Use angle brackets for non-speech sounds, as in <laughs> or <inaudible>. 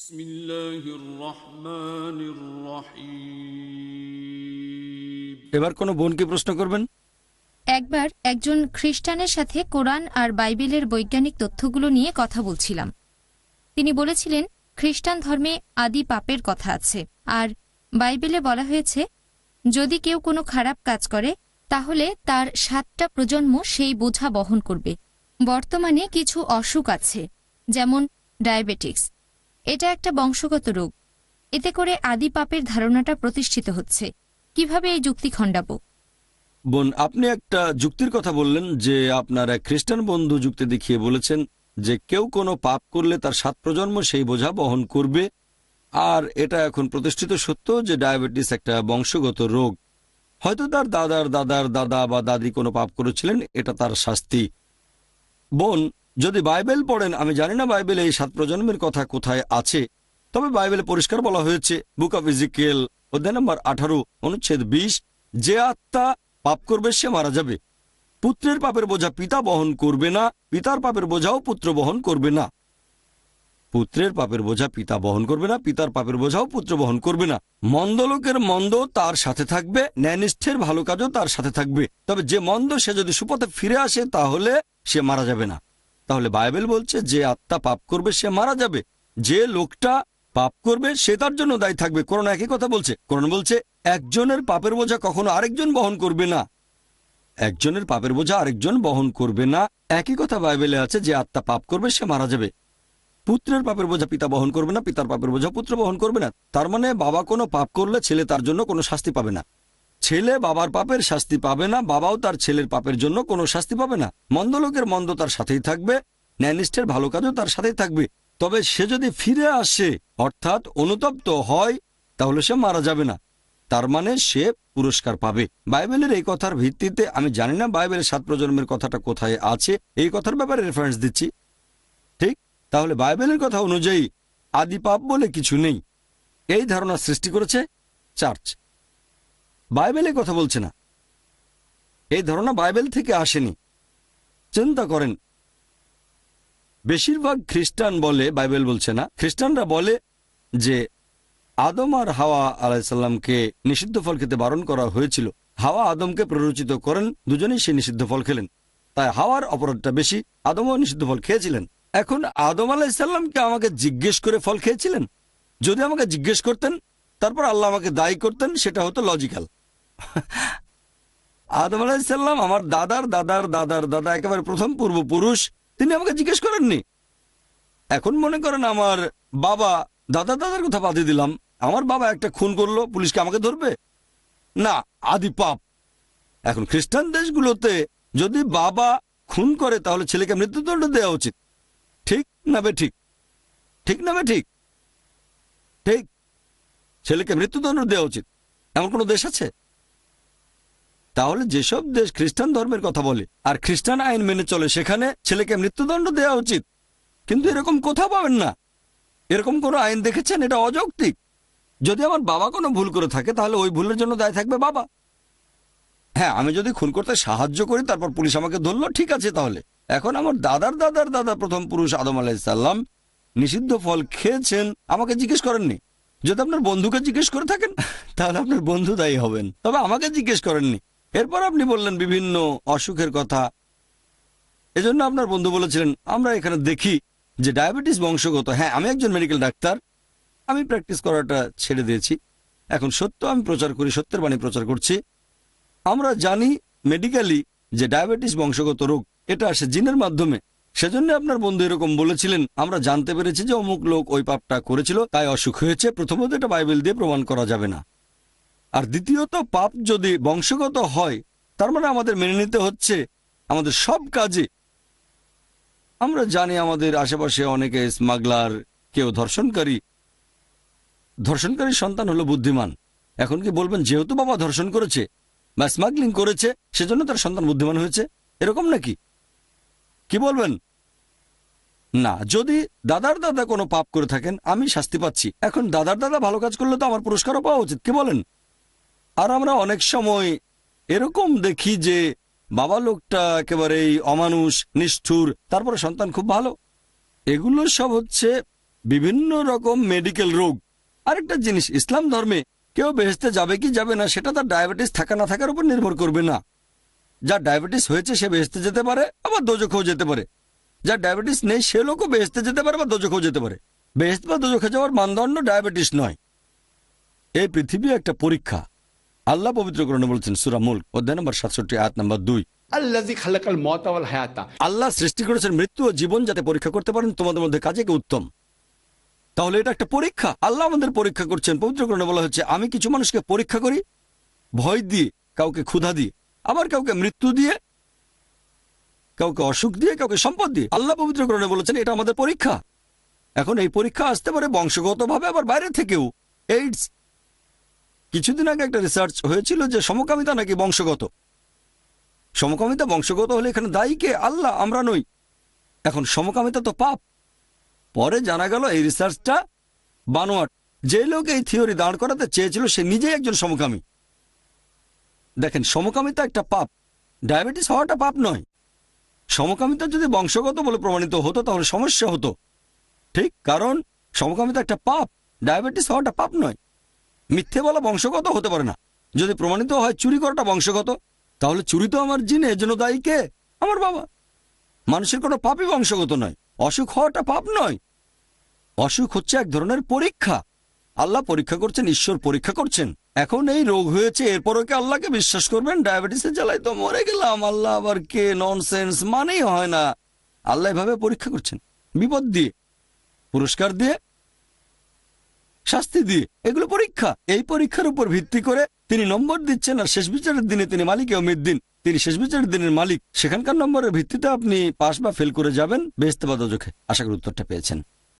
بسم الله الرحمن الرحيم এবার কোনো বোনকে প্রশ্ন করবেন একবার একজন খ্রিস্টানের সাথে কোরআন আর বাইবেলের বৈজ্ঞানিক তথ্যগুলো নিয়ে কথা বলছিলাম তিনি বলেছিলেন খ্রিস্টান ধর্মে আদি পাপের কথা আছে আর বাইবেলে বলা হয়েছে যদি কেউ কোনো খারাপ কাজ করে তাহলে তার সাতটা প্রজন্ম সেই বোঝা বহন করবে বর্তমানে কিছু অসুখ আছে যেমন ডায়াবেটিক্স এটা একটা বংশগত রোগ এতে করে আদি পাপের ধারণাটা প্রতিষ্ঠিত হচ্ছে। কীভাবে এই যুক্তি খণ্ডাবো? বোন, আপনি একটা যুক্তির কথা বললেন যে আপনার এক খ্রিস্টান বন্ধু যুক্তি দেখিয়ে বলেছেন যে কেউ কোনো পাপ করলে তার সাত প্রজন্ম সেই বোঝা বহন করবে। আর এটা এখন প্রতিষ্ঠিত সত্য যে ডায়াবেটিস একটা বংশগত রোগ। হয়তো তার দাদার দাদার দাদা বা দাদি কোনো পাপ করেছিলেন, এটা তার শাস্তি। বোন যদি বাইবেল পড়েন, আমি জানি না বাইবেলে এই সাত প্রজন্মের কথা কোথায় আছে, তবে বাইবেলে পরিষ্কার বলা হয়েছে, বুক অফ ইজিকেল অধ্যায় নম্বর আঠারো, অনুচ্ছেদ বিশ, যে আত্মা পাপ করবে, সে মারা যাবে। পুত্রের পাপের বোঝা পিতা বহন করবে না, পিতার পাপের বোঝাও পুত্র বহন করবে না। পুত্রের পাপের বোঝা পিতা বহন করবে না, পিতার পাপের বোঝাও পুত্র বহন করবে না। মন্দ লোকের মন্দ তার সাথে থাকবে, ন্যায়নিষ্ঠের ভালো কাজও তার সাথে থাকবে। তবে যে মন্দ সে যদি সুপথে ফিরে আসে, তাহলে সে মারা যাবে না। তাহলে বাইবেল বলছে, যে আত্মা পাপ করবে, সে মারা যাবে। যে লোকটা পাপ করবে, সে তার জন্য দায়ী থাকবে। কোরআন একই কথা বলছে। কোরআন বলছে, একজনের পাপের বোঝা কখনো আরেকজন বহন করবে না। একজনের পাপের বোঝা আরেকজন বহন করবে না। একই কথা বাইবেলে আছে, যে আত্মা পাপ করবে, সে মারা যাবে। পুত্রের পাপের বোঝা পিতা বহন করবে না, পিতার পাপের বোঝা পুত্র বহন করবে না। তার মানে বাবা কোনো পাপ করলে ছেলে তার জন্য কোনো শাস্তি পাবে না। ছেলে বাবার পাপের শাস্তি পাবে না, বাবাও তার ছেলের পাপের জন্য কোনো শাস্তি পাবে না। মন্দ লোকের মন্দ তার সাথেই থাকবে, ন্যায়নিষ্ঠের ভালো কাজও তার সাথেই থাকবে। তবে সে যদি ফিরে আসে, অর্থাৎ অনুতপ্ত হয়, তাহলে সে মারা যাবে না। তার মানে সে পুরস্কার পাবে। বাইবেলের এই কথার ভিত্তিতে, আমি জানি না বাইবেলের সাত প্রজন্মের কথাটা কোথায় আছে, এই কথার ব্যাপারে রেফারেন্স দিচ্ছি। ঠিক? তাহলে বাইবেলের কথা অনুযায়ী আদি পাপ বলে কিছু নেই। এই ধারণা সৃষ্টি করেছে চার্চ। বাইবেলে কথা বলছে না। এই ধারণা বাইবেল থেকে আসেনি। চিন্তা করেন, বেশিরভাগ খ্রিস্টান বলে, বাইবেল বলছে না, খ্রিস্টানরা বলে যে আদম আর হাওয়া আলাইসাল্লামকে নিষিদ্ধ ফল খেতে বারণ করা হয়েছিল। হাওয়া আদমকে প্ররোচিত করেন, দুজনেই সে নিষিদ্ধ ফল খেলেন। তাই হাওয়ার অপরাধটা বেশি, আদমও নিষিদ্ধ ফল খেয়েছিলেন। এখন আদম আলাইসাল্লামকে আমাকে জিজ্ঞেস করে ফল খেয়েছিলেন? যদি আমাকে জিজ্ঞেস করতেন, তারপর আল্লাহ আমাকে দায়ী করতেন, সেটা হতো লজিক্যাল। <laughs> আদম আলাইসাল্লাম আমার দাদার দাদার দাদার দাদা, একেবারে প্রথম পূর্বপুরুষ, তিনি আমাকে জিজ্ঞেস করেননি। এখন মনে করেন আমার বাবা, দাদা দাদার কথা বাদে দিলাম। আমার বাবা একটা খুন করল, পুলিশকে আমাকে ধরবে? না, আদি পাপ। এখন খ্রিস্টান দেশগুলোতে যদি বাবা খুন করে, তাহলে ছেলেকে মৃত্যুদণ্ড দেওয়া উচিত। ঠিক না বে ঠিক? ঠিক না বে ঠিক? ঠিক। ছেলেকে মৃত্যুদণ্ড দেওয়া উচিত। এমন কোনো দেশ আছে? তাহলে যেসব দেশ খ্রিস্টান ধর্মের কথা বলে, আর খ্রিস্টান আইন মেনে চলে, সেখানে ছেলেকে মৃত্যুদণ্ড দেওয়া উচিত। কিন্তু এরকম কোথাও পাবেন না। এরকম কোনো আইন দেখেছেন? এটা অযৌক্তিক। যদি আমার বাবা কোনো ভুল করে থাকে, তাহলে ওই ভুলের জন্য দায় থাকবে বাবা। হ্যাঁ আমি যদি খুন করতে সাহায্য করি, তারপর পুলিশ আমাকে ধরলো, ঠিক আছে তাহলে। এখন আমার দাদার দাদার দাদা প্রথম পুরুষ আদম আলাইসাল্লাম নিষিদ্ধ ফল খেয়েছেন, আমাকে জিজ্ঞেস করেননি। যদি আপনার বন্ধুকে জিজ্ঞেস করে থাকেন, তাহলে আপনার বন্ধু দায়ী হবেন। তবে আমাকে জিজ্ঞেস করেননি। এরপর আপনি বললেন বিভিন্ন অসুখের কথা। এজন্য আপনার বন্ধু বলেছিলেন, আমরা এখানে দেখি যে ডায়াবেটিস বংশগত। হ্যাঁ আমি একজন মেডিকেল ডাক্তার। আমি প্র্যাকটিস করাটা ছেড়ে দিয়েছি। এখন সত্য, আমি প্রচার করি, সত্যের বাণী প্রচার করছি। আমরা জানি মেডিকেলি যে ডায়াবেটিস বংশগত রোগ, এটা আসে জিনের মাধ্যমে। সেজন্য আপনার বন্ধু এরকম বলেছিলেন, আমরা জানতে পেরেছি যে অমুক লোক ওই পাপটা করেছিল, তাই অসুখ হয়েছে। প্রথমত এটা বাইবেল দিয়ে প্রমাণ করা যাবে না। আর দ্বিতীয়ত পাপ যদি বংশগত হয়, তার মানে আমাদের মেনে নিতে হচ্ছে আমাদের সব কাজে আমরা জানি আমাদের আশেপাশে অনেকে স্মাগলার, কেউ ধর্ষণকারী। ধর্ষণকারী সন্তান হলো বুদ্ধিমান। এখন কি বলবেন, যেহেতু বাবা ধর্ষণ করেছে বা স্মাগলিং করেছে, সেজন্য তার সন্তান বুদ্ধিমান হয়েছে? এরকম নাকি? কি বলবেন? না, যদি দাদার দাদা কোনো পাপ করে থাকেন, আমি শাস্তি পাচ্ছি। এখন দাদার দাদা ভালো কাজ করলে তো আমার পুরস্কারও পাওয়া উচিত, কি বলেন? আর আমরা অনেক সময় এরকম দেখি যে বাবা লোকটা একেবারেই অমানুষ, নিষ্ঠুর, তারপরে সন্তান খুব ভালো। এগুলো সব হচ্ছে বিভিন্ন রকম মেডিকেল রোগ। আরেকটা জিনিস, ইসলাম ধর্মে কেউ বেহেস্তে যাবে কি যাবে না, সেটা তার ডায়াবেটিস থাকা না থাকার উপর নির্ভর করবে না। যার ডায়াবেটিস হয়েছে সে বেহেস্তে যেতে পারে, আবার দোজখেও যেতে পারে। যার ডায়াবেটিস নেই, সে লোকও বেহেস্তে যেতে পারে বা দোজখেও যেতে পারে। বেহেস্ত বা দোজখে যাওয়ার মানদণ্ড ডায়াবেটিস নয়। এই পৃথিবী একটা পরীক্ষা। আল্লাহ পবিত্র গ্রহণ বলছেন সুরা মুল্ক অধ্যায় নম্বর সাতষট্টি আট নম্বর দুই। আল্লাহ সৃষ্টি করেছেন মৃত্যু ও জীবন যাতে পরীক্ষা করতে পারেন তোমাদের মধ্যে কাজে কে উত্তম। তাহলে এটা একটা পরীক্ষা। আল্লাহ আমাদের পরীক্ষা করছেন। পবিত্র গ্রহণে বলা হচ্ছে আমি কিছু মানুষকে পরীক্ষা করি ভয় দিয়ে কাউকে ক্ষুধা দিয়ে আবার কাউকে মৃত্যু দিয়ে কাউকে অসুখ দিয়ে কাউকে সম্পদ দিয়ে। আল্লাহ পবিত্র গ্রহণে বলেছেন এটা আমাদের পরীক্ষা। এখন এই পরীক্ষা আসতে পারে বংশগতভাবে আবার বাইরে থেকেও। এইডস কিছুদিন আগে একটা রিসার্চ হয়েছিল যে সমকামিতা নাকি বংশগত। সমকামিতা বংশগত হলে এখানে দায়ী কে? আল্লাহ, আমরা নই। এখন সমকামিতা তো পাপ। পরে জানা গেল এই রিসার্চটা বানোয়াট। যে লোক এই থিওরি দাঁড় করাতে চেয়েছিল, সে নিজেই একজন সমকামী। দেখেন, সমকামিতা একটা পাপ। ডায়াবেটিস হওয়াটা পাপ নয়। সমকামিতা যদি বংশগত বলে প্রমাণিত হতো, তাহলে সমস্যা হতো। ঠিক? কারণ সমকামিতা একটা পাপ। ডায়াবেটিস হওয়াটা পাপ নয়। মিথ্যে বলা বংশগত হতে পারে না। যদি প্রমাণিত হয় চুরি করাটা বংশগত, তাহলে চুরি তো আমার জিনে, এজন্য দায়ী কে? আমার বাবা। মানুষের কোনো পাপই বংশগত নয়, অসুখ হওয়াটা পাপ নয়। অসুখ হচ্ছে এক ধরনের পরীক্ষা। আল্লাহ পরীক্ষা করছেন, ঈশ্বর পরীক্ষা করছেন। এখন এই রোগ হয়েছে, এরপরও কি আল্লাহকে বিশ্বাস করবেন? ডায়াবেটিসের জ্বালায় তো মরে গেলাম, আল্লাহ আবার কে? ননসেন্স মানেই হয় না। আল্লাহ এভাবে পরীক্ষা করছেন। বিপদ দিয়ে, পুরস্কার দিয়ে শাস্তি দিয়ে এগুলো পরীক্ষা। এই পরীক্ষার উপর ভিত্তি করে তিনি নম্বর দিচ্ছেন আর শেষ বিচারের দিনে তিনি মালিক দিন তিনি শেষ বিচারের দিনের মালিক। সেখানকার নম্বরের ভিত্তিতে আপনি পাস বা ফেল করে যাবেন বেস্তবাদ দোজখে আশা করি উত্তরটা পেয়েছেন।